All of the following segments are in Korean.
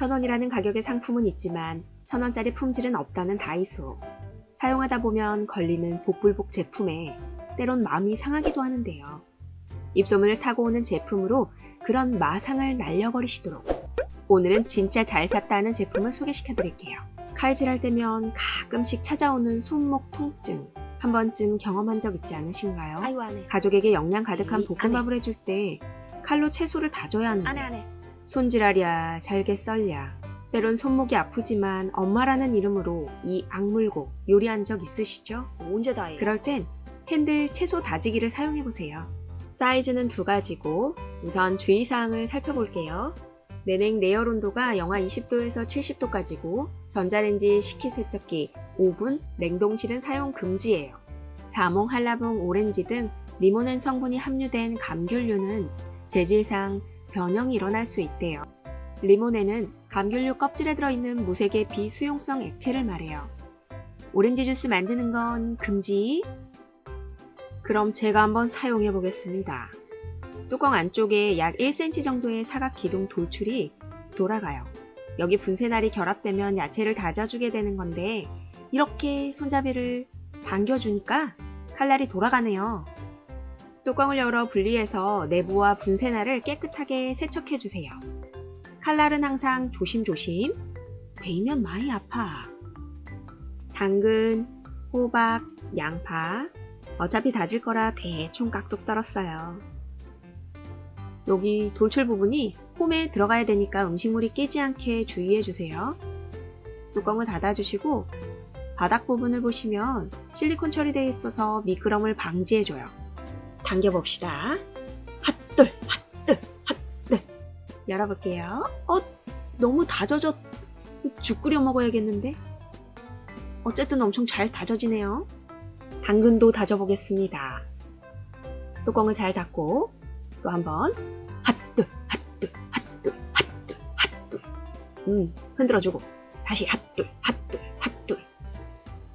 천원이라는 가격의 상품은 있지만 천원짜리 품질은 없다는 다이소. 사용하다 보면 걸리는 복불복 제품에 때론 마음이 상하기도 하는데요. 입소문을 타고 오는 제품으로 그런 마상을 날려버리시도록 오늘은 진짜 잘 샀다 하는 제품을 소개시켜 드릴게요. 칼질할 때면 가끔씩 찾아오는 손목 통증 한 번쯤 경험한 적 있지 않으신가요? 아이고 가족에게 영양 가득한 이, 볶음밥을 해줄 때 칼로 채소를 다져야 하는데 손질하랴 잘게 썰랴 때론 손목이 아프지만 엄마라는 이름으로 이 악물고 요리한 적 있으시죠? 언제 다 해? 그럴 땐 핸들 채소 다지기를 사용해 보세요. 사이즈는 두 가지고 우선 주의사항을 살펴볼게요. 내냉 내열 온도가 영하 20도에서 70도까지고 전자레인지 식기세척기, 오븐, 냉동실은 사용 금지예요. 자몽, 한라봉, 오렌지 등 리모넨 성분이 함유된 감귤류는 재질상 변형이 일어날 수 있대요. 리모넨은 감귤류 껍질에 들어있는 무색의 비수용성 액체를 말해요. 오렌지 주스 만드는 건 금지. 그럼 제가 한번 사용해 보겠습니다. 뚜껑 안쪽에 약 1cm 정도의 사각 기둥 돌출이 돌아가요. 여기 분쇄날이 결합되면 야채를 다져주게 되는 건데 이렇게 손잡이를 당겨주니까 칼날이 돌아가네요. 뚜껑을 열어 분리해서 내부와 분쇄날을 깨끗하게 세척해 주세요. 칼날은 항상 조심조심. 베이면 많이 아파. 당근, 호박, 양파. 어차피 다질 거라 대충 깍둑 썰었어요. 여기 돌출 부분이 홈에 들어가야 되니까 음식물이 끼지 않게 주의해 주세요. 뚜껑을 닫아주시고 바닥 부분을 보시면 실리콘 처리되어 있어서 미끄럼을 방지해줘요. 당겨봅시다. 핫돌, 핫돌, 핫돌. 열어볼게요. 어, 너무 다져져. 죽 끓여 먹어야겠는데? 어쨌든 엄청 잘 다져지네요. 당근도 다져보겠습니다. 뚜껑을 잘 닫고 또 한번 핫뚜 핫뚜 핫뚜 핫뚜 핫뚜 음 흔들어주고 다시 핫뚜 핫뚜 핫뚜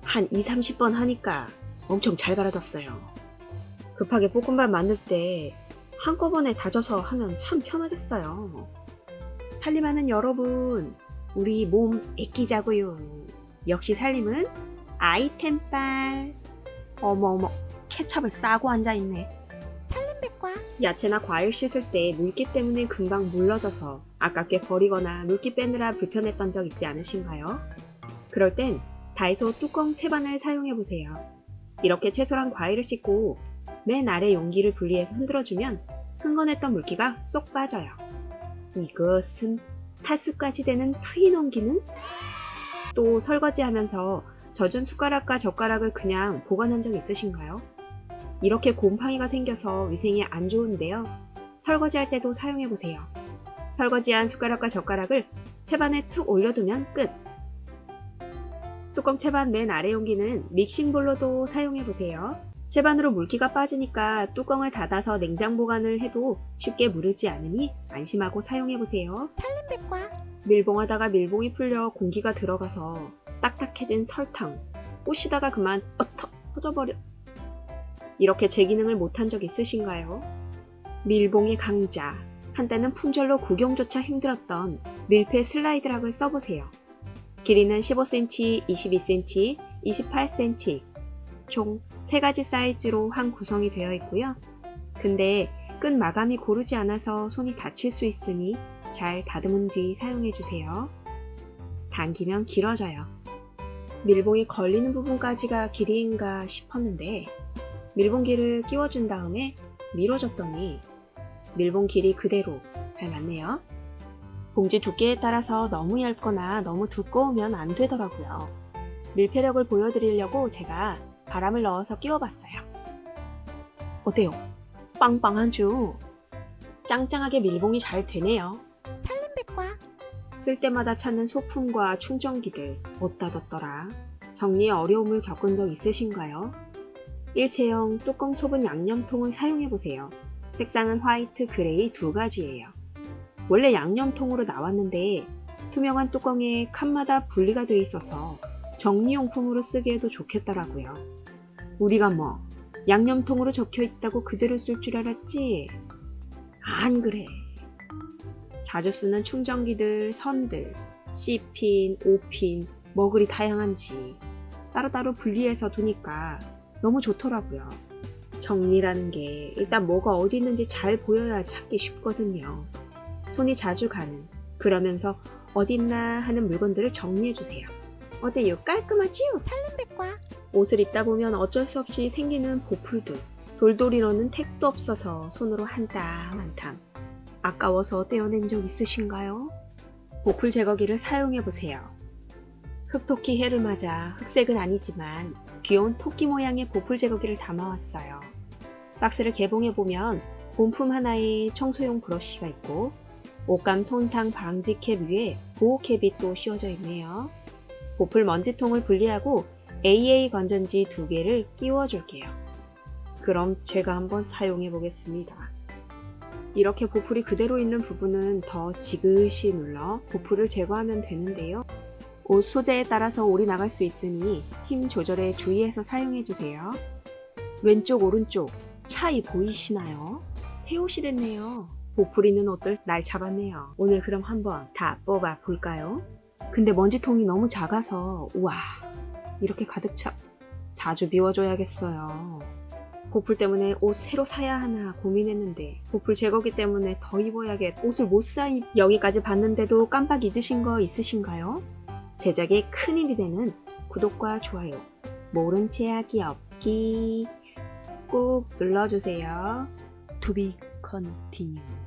한 2, 30번 하니까 엄청 잘 갈아졌어요. 급하게 볶음밥 만들 때 한꺼번에 다져서 하면 참 편하겠어요. 살림하는 여러분 우리 몸 아끼자고요. 역시 살림은 아이템빨. 어머어머, 케찹을 싸고 앉아있네. 살림백과 야채나 과일 씻을 때 물기 때문에 금방 물러져서 아깝게 버리거나 물기 빼느라 불편했던 적 있지 않으신가요? 그럴 땐 다이소 뚜껑 채반을 사용해보세요. 이렇게 채소랑 과일을 씻고 맨 아래 용기를 분리해서 흔들어주면 흥건했던 물기가 쏙 빠져요. 이것은 탈수까지 되는 트윈 기는? 또 설거지하면서 젖은 숟가락과 젓가락을 그냥 보관한 적 있으신가요? 이렇게 곰팡이가 생겨서 위생이 안 좋은데요. 설거지할 때도 사용해보세요. 설거지한 숟가락과 젓가락을 채반에 툭 올려두면 끝. 뚜껑 채반 맨 아래 용기는 믹싱볼로도 사용해보세요. 채반으로 물기가 빠지니까 뚜껑을 닫아서 냉장 보관을 해도 쉽게 무르지 않으니 안심하고 사용해보세요. 살림백과 밀봉하다가 밀봉이 풀려 공기가 들어가서 딱딱해진 설탕 꼬시다가 그만 어터 터져버려 이렇게 제 기능을 못한 적 있으신가요? 밀봉의 강자 한때는 품절로 구경조차 힘들었던 밀폐 슬라이드락을 써보세요. 길이는 15cm, 22cm, 28cm 총 3가지 사이즈로 한 구성이 되어 있고요. 근데 끈 마감이 고르지 않아서 손이 다칠 수 있으니 잘 다듬은 뒤 사용해 주세요. 당기면 길어져요. 밀봉이 걸리는 부분까지가 길이인가 싶었는데 밀봉기를 끼워준 다음에 밀어줬더니 밀봉 길이 그대로 잘 맞네요. 봉지 두께에 따라서 너무 얇거나 너무 두꺼우면 안 되더라고요. 밀폐력을 보여드리려고 제가 바람을 넣어서 끼워봤어요. 어때요? 빵빵하죠? 짱짱하게 밀봉이 잘 되네요. 살림백과 쓸 때마다 찾는 소품과 충전기들 어디다 뒀더라. 정리에 어려움을 겪은 적 있으신가요? 일체형 뚜껑 좁은 양념통을 사용해보세요. 색상은 화이트, 그레이 두 가지예요. 원래 양념통으로 나왔는데 투명한 뚜껑에 칸마다 분리가 돼 있어서 정리용품으로 쓰기에도 좋겠더라고요. 우리가 뭐 양념통으로 적혀 있다고 그대로 쓸 줄 알았지? 안 그래. 자주 쓰는 충전기들, 선들, C핀, O핀, 뭐 그리 다양한지 따로따로 분리해서 두니까 너무 좋더라고요. 정리라는 게 일단 뭐가 어디 있는지 잘 보여야 찾기 쉽거든요. 손이 자주 가는, 그러면서 어딨나 하는 물건들을 정리해주세요. 어때요? 깔끔하지요? 살림백과 옷을 입다 보면 어쩔 수 없이 생기는 보풀들. 돌돌이로는 택도 없어서 손으로 한 땀 한 땀. 아까워서 떼어낸 적 있으신가요? 보풀 제거기를 사용해 보세요. 흑토끼 해를 맞아 흑색은 아니지만 귀여운 토끼 모양의 보풀 제거기를 담아왔어요. 박스를 개봉해 보면 본품 하나에 청소용 브러쉬가 있고 옷감 손상 방지 캡 위에 보호 캡이 또 씌워져 있네요. 보풀 먼지통을 분리하고 AA 건전지 두 개를 끼워 줄게요. 그럼 제가 한번 사용해 보겠습니다. 이렇게 보풀이 그대로 있는 부분은 더 지그시 눌러 보풀을 제거하면 되는데요. 옷 소재에 따라서 올이 나갈 수 있으니 힘 조절에 주의해서 사용해 주세요. 왼쪽 오른쪽 차이 보이시나요? 새옷이 됐네요. 보풀 있는 옷들 날 잡았네요. 오늘 그럼 한번 다 뽑아 볼까요? 근데 먼지통이 너무 작아서 우와 이렇게 가득 차 자주 비워줘야겠어요. 보풀 때문에 옷 새로 사야 하나 고민했는데 보풀 제거기 때문에 더 입어야겠 옷을 못사 여기까지 봤는데도 깜빡 잊으신 거 있으신가요? 제작에 큰 힘이 되는 구독과 좋아요 모른 채 하기 없기 꼭 눌러주세요. To be continued.